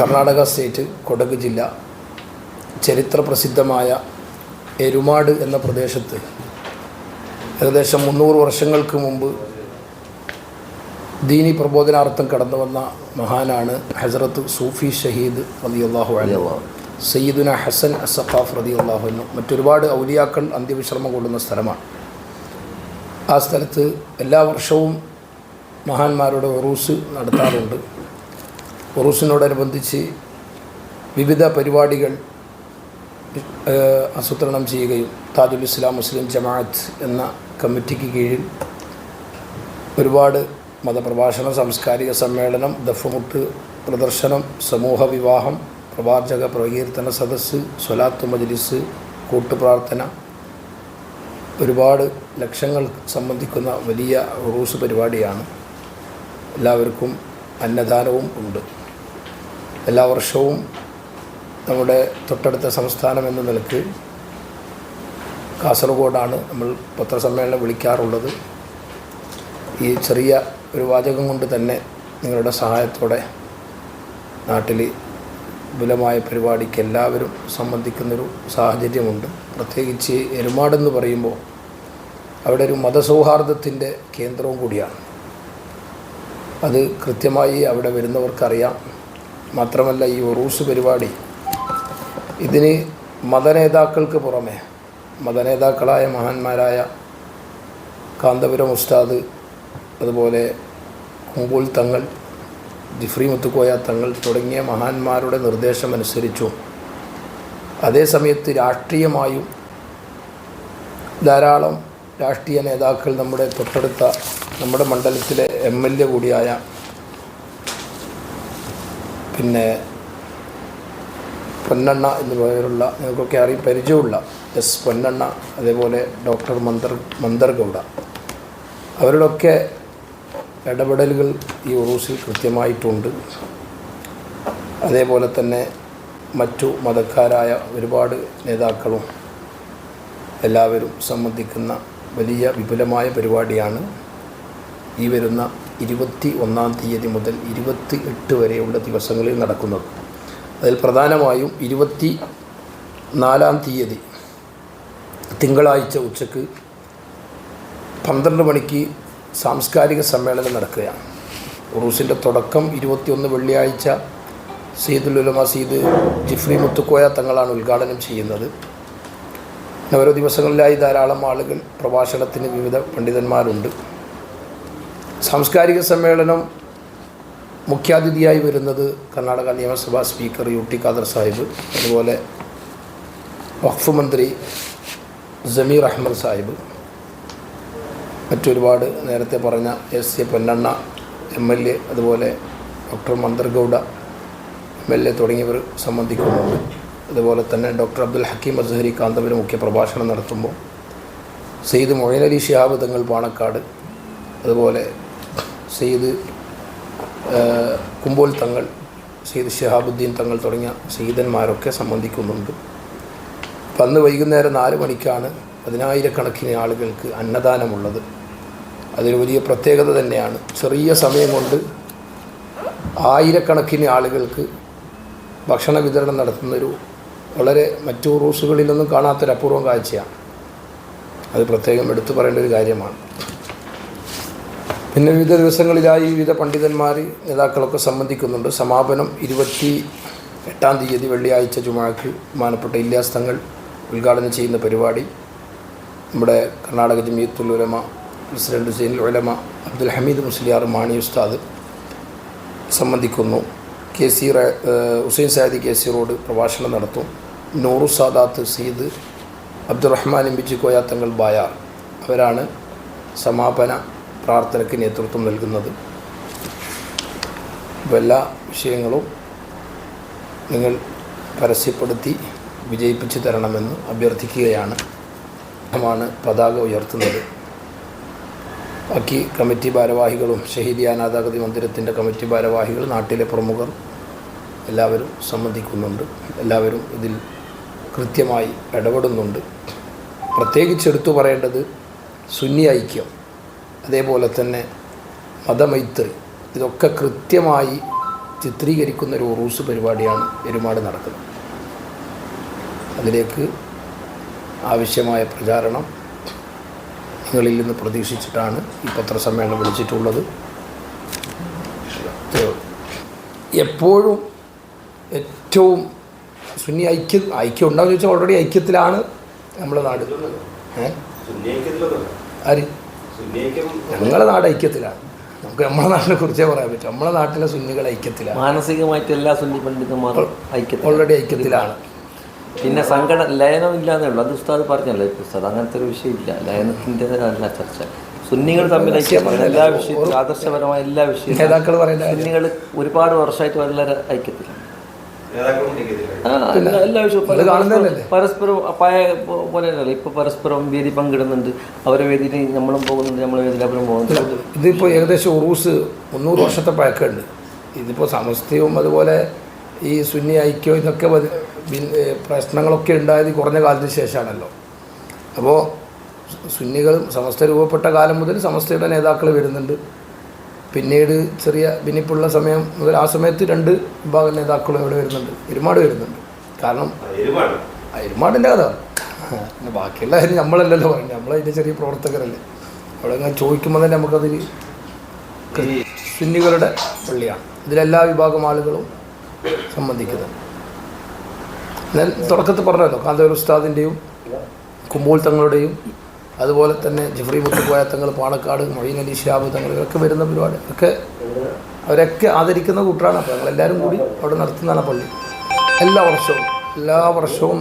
Karnataka state Kodagu ജില്ല ചരിത്ര പ്രസിദ്ധമായ എരുമാട് എന്ന പ്രദേശത്ത് ഏകദേശം മുന്നൂറ് വർഷങ്ങൾക്ക് മുമ്പ് ദീനി പ്രബോധനാർത്ഥം കടന്നു വന്ന മഹാനാണ് ഹസരത്ത് സൂഫി ഷഹീദ് റളിയല്ലാഹു അൻഹു. സയ്യിദുന ഹസൻ അസഖാഫ് അൻഹു. മറ്റൊരുപാട് ഔലിയാക്കൾ അന്ത്യവിശ്രമം കൊള്ളുന്ന സ്ഥലമാണ്. ആ സ്ഥലത്ത് എല്ലാ വർഷവും മഹാന്മാരുടെ ഉറൂസ് നടത്താറുണ്ട്. ഉറൂസിനോടനുബന്ധിച്ച് വിവിധ പരിപാടികൾ ആസൂത്രണം ചെയ്യുകയും താജുൽ ഇസ്ലാം മുസ്ലിം ജമാഅത്ത് എന്ന കമ്മിറ്റിക്ക് കീഴിൽ ഒരുപാട് മതപ്രഭാഷണ സാംസ്കാരിക സമ്മേളനം ദഫമുട്ട് പ്രദർശനം സമൂഹ വിവാഹം പ്രവാചക പ്രകീർത്തന സദസ്സ് സ്വലാത്ത് മജ്ലിസ് കൂട്ടുപ്രാർത്ഥന ഒരുപാട് ലക്ഷങ്ങൾ സംബന്ധിക്കുന്ന വലിയ റൂസ് പരിപാടിയാണ്. എല്ലാവർക്കും അന്നദാനവും ഉണ്ട്. എല്ലാ വർഷവും നമ്മുടെ തൊട്ടടുത്ത സംസ്ഥാനം എന്ന നിലയ്ക്ക് കാസർഗോഡാണ് നമ്മൾ പത്രസമ്മേളനം വിളിക്കാറുള്ളത്. ഈ ചെറിയ ഒരു വാചകം കൊണ്ട് തന്നെ നിങ്ങളുടെ സഹായത്തോടെ നാട്ടിൽ വിപുലമായ പരിപാടിക്ക് എല്ലാവരും സംബന്ധിക്കുന്നൊരു സാഹചര്യമുണ്ട്. പ്രത്യേകിച്ച് എരുമാടെന്ന് പറയുമ്പോൾ അവിടെ ഒരു മതസൗഹാർദ്ദത്തിന്റെ കേന്ദ്രവും കൂടിയാണ്. അത് കൃത്യമായി അവിടെ വരുന്നവർക്കറിയാം. മാത്രമല്ല ഈ ഉറൂസ് പരിപാടി ഇതിന് മതനേതാക്കൾക്ക് പുറമെ മതനേതാക്കളായ മഹാന്മാരായ കാന്തപുരം ഉസ്താദ് അതുപോലെ കുമ്പൂൽ തങ്ങൾ ജിഫ്രി മുത്തുക്കോയ തങ്ങൾ തുടങ്ങിയ മഹാന്മാരുടെ നിർദ്ദേശമനുസരിച്ചും. അതേസമയത്ത് രാഷ്ട്രീയമായും ധാരാളം രാഷ്ട്രീയ നേതാക്കൾ നമ്മുടെ തൊട്ടടുത്ത നമ്മുടെ മണ്ഡലത്തിലെ എം എൽ എ കൂടിയായ പിന്നെ പൊന്നണ്ണ എന്ന് പേരുള്ള നിങ്ങൾക്കൊക്കെ അറിയും പരിചയമുള്ള എസ് പൊന്നണ്ണ അതേപോലെ ഡോക്ടർ മന്ദർ മന്ദർഗൗഡ. അവരുടെയൊക്കെ ഇടപെടലുകൾ ഈ ഉറൂസിൽ കൃത്യമായിട്ടുണ്ട്. അതേപോലെ തന്നെ മറ്റു മതക്കാരായ ഒരുപാട് നേതാക്കളും എല്ലാവരും സംബന്ധിക്കുന്ന വലിയ വിപുലമായ പരിപാടിയാണ് ഈ വരുന്ന ഇരുപത്തി ഒന്നാം തീയതി മുതൽ ഇരുപത്തി എട്ട് വരെയുള്ള ദിവസങ്ങളിൽ നടക്കുന്നത്. അതിൽ പ്രധാനമായും ഇരുപത്തി നാലാം തീയതി തിങ്കളാഴ്ച ഉച്ചയ്ക്ക് പന്ത്രണ്ട് മണിക്ക് സാംസ്കാരിക സമ്മേളനം നടക്കുകയാണ്. ഉറൂസിന്റെ തുടക്കം ഇരുപത്തിയൊന്ന് വെള്ളിയാഴ്ച സീദുലുലമ സീദ് ജിഫ്രി മുത്തുക്കോയ തങ്ങളാണ് ഉദ്ഘാടനം ചെയ്യുന്നത്. ഓരോ ദിവസങ്ങളിലായി ധാരാളം ആളുകൾ പ്രഭാഷണത്തിന് വിവിധ പണ്ഡിതന്മാരുണ്ട്. സാംസ്കാരിക സമ്മേളനം മുഖ്യാതിഥിയായി വരുന്നത് കർണാടക നിയമസഭാ speaker U T Khader Sahib അതുപോലെ വഖഫ് മന്ത്രി ജമീർ അഹമ്മദ് സാഹിബ് മറ്റൊരുപാട് നേരത്തെ പറഞ്ഞ S A Ponnanna M L A അതുപോലെ doctor Mantar Gowda M L A തുടങ്ങിയവർ സംബന്ധിക്കുന്നുണ്ട്. അതുപോലെ തന്നെ ഡോക്ടർ അബ്ദുൽ ഹക്കീം അസ്ഹരി കാന്തപുരം മുഖ്യ പ്രഭാഷണം നടത്തുമ്പോൾ സെയ്ദ് മൊയ്നലി ഷിഹാബ് തങ്ങൾ പാണക്കാട് അതുപോലെ സെയ്ദ് കുമ്പോൽ തങ്ങൾ സെയ്ദ് ഷിഹാബുദ്ദീൻ തങ്ങൾ തുടങ്ങിയ സെയ്തന്മാരൊക്കെ സംബന്ധിക്കുന്നുണ്ട്. അപ്പം അന്ന് വൈകുന്നേരം നാല് മണിക്കാണ് പതിനായിരക്കണക്കിന് ആളുകൾക്ക് അന്നദാനമുള്ളത്. അതൊരു വലിയ പ്രത്യേകത തന്നെയാണ്. ചെറിയ സമയം കൊണ്ട് ആയിരക്കണക്കിന് ആളുകൾക്ക് ഭക്ഷണ വിതരണം നടത്തുന്നൊരു വളരെ മറ്റു റൂസുകളിലൊന്നും കാണാത്തൊരു അപൂർവം കാഴ്ചയാണ്. അത് പ്രത്യേകം എടുത്തു പറയേണ്ട ഒരു കാര്യമാണ്. പിന്നെ വിവിധ ദിവസങ്ങളിലായി വിവിധ പണ്ഡിതന്മാർ നേതാക്കളൊക്കെ സംബന്ധിക്കുന്നുണ്ട്. സമാപനം ഇരുപത്തി എട്ടാം തീയതി വെള്ളിയാഴ്ച ചുമക്ക് മാനപ്പെട്ട ഇല്ലാസ് തങ്ങൾ ഉദ്ഘാടനം ചെയ്യുന്ന പരിപാടി. നമ്മുടെ Karnataka ജമീത്തുൽ Ulama president Hussain Ulama Abdul Hameed Musliyar Mani Usthad സംബന്ധിക്കുന്നു. K C Hussain Saadi K C road പ്രഭാഷണം നടത്തും. നൂറു സാദാത്ത് സീദ് അബ്ദുറഹ്മാൻ എംബിജി കോയാത്തങ്ങൾ ബായാർ. അവരാണ് സമാപന പ്രാർത്ഥനയ്ക്ക് നേതൃത്വം നൽകുന്നത്. എല്ലാ വിഷയങ്ങളും നിങ്ങൾ പരസ്യപ്പെടുത്തി വിജയിപ്പിച്ചു തരണമെന്ന് അഭ്യർത്ഥിക്കുകയാണ്. മാണ് പതാക ഉയർത്തുന്നത്. ബാക്കി കമ്മിറ്റി ഭാരവാഹികളും ഷഹീദി അനാഥാഗതി മന്ദിരത്തിന്റെ കമ്മിറ്റി ഭാരവാഹികൾ നാട്ടിലെ പ്രമുഖർ എല്ലാവരും സംബന്ധിക്കുന്നുണ്ട്. എല്ലാവരും ഇതിൽ കൃത്യമായി ഇടപെടുന്നുണ്ട്. പ്രത്യേകിച്ച് എടുത്തു പറയേണ്ടത് സുന്നി ഐക്യം. അതേപോലെ തന്നെ മതമൈത്രി ഇതൊക്കെ കൃത്യമായി ചിത്രീകരിക്കുന്ന ഒരു ഉറൂസ് പരിപാടിയാണ് എരുമാട് നടക്കുന്നത്. അതിലേക്ക് ആവശ്യമായ പ്രചാരണം നിങ്ങളിൽ നിന്ന് പ്രതീക്ഷിച്ചിട്ടാണ് ഈ പത്രസമ്മേളനം വിളിച്ചിട്ടുള്ളത്. എപ്പോഴും ഏറ്റവും സുന്നി ഐക്യ ഐക്യം ഉണ്ടാകുന്ന ചോദിച്ചാൽ ഓൾറെഡി ഐക്യത്തിലാണ് നമ്മുടെ നാട്. ഏ? ആര്? ഞങ്ങളുടെ നാട് ഐക്യത്തിലാണ് നമുക്ക് നമ്മുടെ നാടിനെ കുറിച്ചേ പറയാൻ പറ്റും. നമ്മുടെ നാട്ടിലെ സുന്നികൾ ഐക്യത്തിലാണ് മാനസികമായിട്ട് എല്ലാ സുന്നി പണ്ഡിതന്മാരും ഐക്യത്തിൽ ഓൾറെഡി ഐക്യത്തിലാണ്. പിന്നെ സംഘടന ലയനം ഇല്ലാന്നേ ഉള്ളൂ. അത് ഉസ്താദ് പറഞ്ഞല്ലേ? ഉസ്താദ് അങ്ങനത്തെ ഒരു വിഷയമില്ല. ലയനത്തിന്റെ അല്ല ചർച്ച. സുന്നികൾ തമ്മിൽ ഐക്യം എല്ലാ വിഷയത്തിലും ആദർശപരമായ എല്ലാ വിഷയത്തിലും സുന്നികൾ ഒരുപാട് വർഷമായിട്ട് വളരെ ഐക്യത്തിലാണ്. എല്ലാ- വിഷയവും? പരസ്പരം പഴയ പോ- പോലെ അല്ലല്ലോ ഇപ്പൊ പരസ്പരം വേദി പങ്കിടുന്നുണ്ട്. അവരെ വേദിയിൽ നമ്മളും പോകുന്നുണ്ട് നമ്മളെ വേദിയിൽ അവരും പോകുന്നുണ്ട്. ഇതിപ്പോ ഏകദേശം ഉറൂസ് മുന്നൂറ് വർഷത്തെ പഴക്കമുണ്ട്. ഇതിപ്പോൾ സമസ്തയും അതുപോലെ ഈ സുന്നി ഐക്യം ഇതൊക്കെ പ്രശ്നങ്ങളൊക്കെ ഉണ്ടായത് കുറഞ്ഞ കാലത്തിന് ശേഷമാണല്ലോ. അപ്പോൾ സുന്നികൾ സമസ്ത രൂപപ്പെട്ട കാലം മുതൽ സമസ്തയുടെ നേതാക്കൾ വരുന്നുണ്ട്. പിന്നീട് ചെറിയ ഭിന്നിപ്പുള്ള സമയം മുതൽ ആ സമയത്ത് രണ്ട് വിഭാഗം നേതാക്കളും ഇവിടെ വരുന്നുണ്ട്. ഒരുപാട് വരുന്നുണ്ട്. കാരണം ഇരുമാടിന്റെ കഥ. പിന്നെ ബാക്കിയുള്ള കാര്യം നമ്മളല്ലല്ലോ പറയുന്നത്. നമ്മളതിന്റെ ചെറിയ പ്രവർത്തകരല്ലേ. അവിടെ ഇങ്ങനെ ചോദിക്കുമ്പോൾ തന്നെ നമുക്കതിൽ സുന്നികളുടെ പള്ളിയാണ്. ഇതിലെല്ലാ വിഭാഗം ആളുകളും സംബന്ധിക്കുന്നത്. ഞാൻ തുടക്കത്തിൽ പറഞ്ഞല്ലോ കാന്തൂർ ഉസ്താദിന്റെയും കുമ്പോൾ തങ്ങളുടെയും അതുപോലെ തന്നെ ജിഫ്രി മുത്തുക്കോയ തങ്ങൾ പാണക്കാട് മൊഴി അലി ഷാബ് തങ്ങൾ ഇവരൊക്കെ വരുന്ന പരിപാടി. ഒക്കെ അവരൊക്കെ ആദരിക്കുന്ന കൂട്ടാണ്. അപ്പോൾ ഞങ്ങളെല്ലാവരും കൂടി അവിടെ നടത്തുന്നതാണ് പള്ളി. എല്ലാ വർഷവും എല്ലാ വർഷവും